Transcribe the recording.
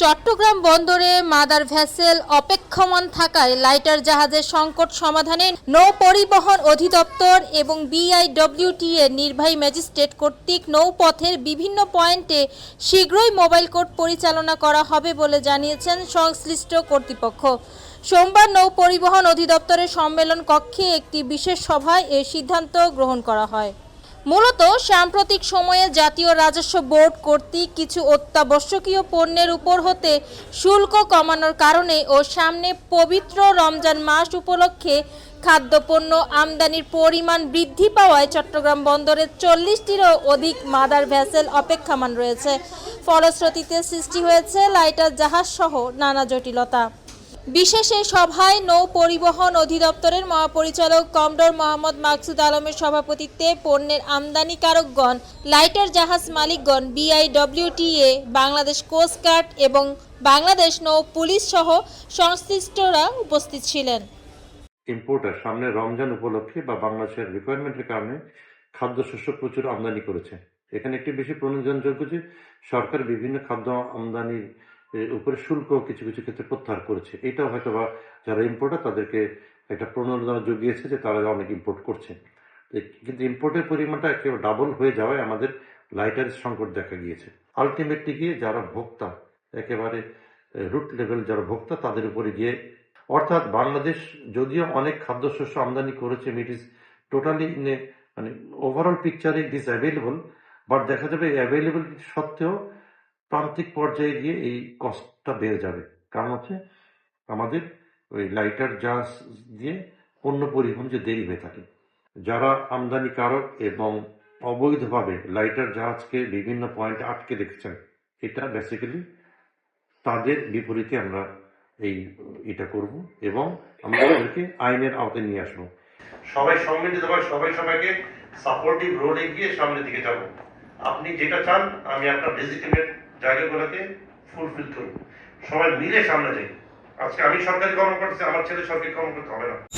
চট্টগ্রাম বন্দরে mother vessel অপেক্ষমান থাকায় lighter জাহাজের সংকট সমাধানে নৌ পরিবহন অধিদপ্তর এবং বিআইডব্লিউটি এর নির্বাহী ম্যাজিস্ট্রেট কর্তৃক নৌপথের বিভিন্ন পয়েন্টে শীঘ্রই মোবাইল কোর্ট পরিচালনা করা হবে বলে জানিয়েছেন সংশ্লিষ্ট কর্তৃপক্ষ। সোমবার নৌ পরিবহন অধিদপ্তরের সম্মেলন কক্ষে একটি বিশেষ সভায় এ সিদ্ধান্ত গ্রহণ করা হয়। মূলত সাম্প্রতিক সময়ে জাতীয় রাজস্ব বোর্ড কর্তৃক কিছু অত্যাবশ্যকীয় পণ্যের উপর হতে শুল্ক কমানোর কারণে ও সামনে পবিত্র রমজান মাস উপলক্ষে খাদ্যপণ্য আমদানির পরিমাণ বৃদ্ধি পাওয়ায় চট্টগ্রাম বন্দরে চল্লিশটিরও অধিক মাদার ভ্যাসেল অপেক্ষমান রয়েছে। ফলশ্রুতিতে সৃষ্টি হয়েছে লাইটার জাহাজ সহ নানা জটিলতা। বিশেষ এই সভায় নৌ পরিবহন অধিদপ্তরের মহাপরিচালক কমডোর মোহাম্মদ মাকসুদ আলমের সভাপতিত্বে পণ্যের আমদানিকারকগণ লাইটার জাহাজ মালিকগণ বিআইডব্লিউটিএ বাংলাদেশ কোস্টগার্ড এবং বাংলাদেশ নৌ পুলিশ সহ সংশ্লিষ্টরা উপস্থিত ছিলেন। ইম্পোর্টার সামনে রমজান উপলক্ষে বা বাংলাদেশের রিকোয়ারমেন্টের কারণে খাদ্যশস্য প্রচুর আমদানি করেছে। এখানে একটি বেশি প্রণোদনযোগ্য যে সরকার বিভিন্ন খাদ্য আমদানির এ, উপরে শুল্ক কিছু কিছু ক্ষেত্রে প্রত্যাহার করেছে। এটাও হয়তো বা যারা ইম্পোর্টার তাদেরকে একটা প্রণোদনা জুগিয়েছে যে তারা অনেক ইম্পোর্ট করছে। কিন্তু ইম্পোর্টের পরিমাণটা একেবারে ডাবল হয়ে যাওয়ায় আমাদের লাইটারের সংকট দেখা গিয়েছে। আলটিমেটলি গিয়ে যারা ভোক্তা, একেবারে রুট লেভেল যারা ভোক্তা, তাদের উপরে গিয়ে, অর্থাৎ বাংলাদেশ যদিও অনেক খাদ্যশস্য আমদানি করেছে ইট ইজ টোটালি ইন মানে ওভারঅল পিকচারে ইট ইজ অ্যাভেলেবল বাট দেখা যাবে অ্যাভেলেবিলিটি সত্ত্বেও প্রান্তিক পর্যায়ে গিয়ে এই কস্টটা বেড়ে যাবে। কারণ হচ্ছে আমাদের ওই লাইটার জাহাজ দিয়ে পণ্য পরিবহন যে দেরি হয়ে থাকে। যারা আমদানিকারক এবং অবৈধভাবে লাইটার জাহাজকে বিভিন্ন পয়েন্টে আটকে রেখেছেন এটা বেসিক্যালি তাদের বিপরীতে আমরা এই এটা করব এবং আমরা তাদেরকে আইনের আওতায় নিয়ে আসব। সবাই সম্মিলিতভাবে সবাই সবাইকে সাপোর্টিভ রোলে গিয়ে সামনের দিকে যাব। আপনি যেটা চান, আমি আপনার লেজিটিমেট জায়গাগুলোকে ফুলফিল করুন। সবাই মিলে সামনে যাই। আজকে আমি সরকারি কর্মকর্তা, আমার ছেলে সরকারি কর্মকর্তা হবে না।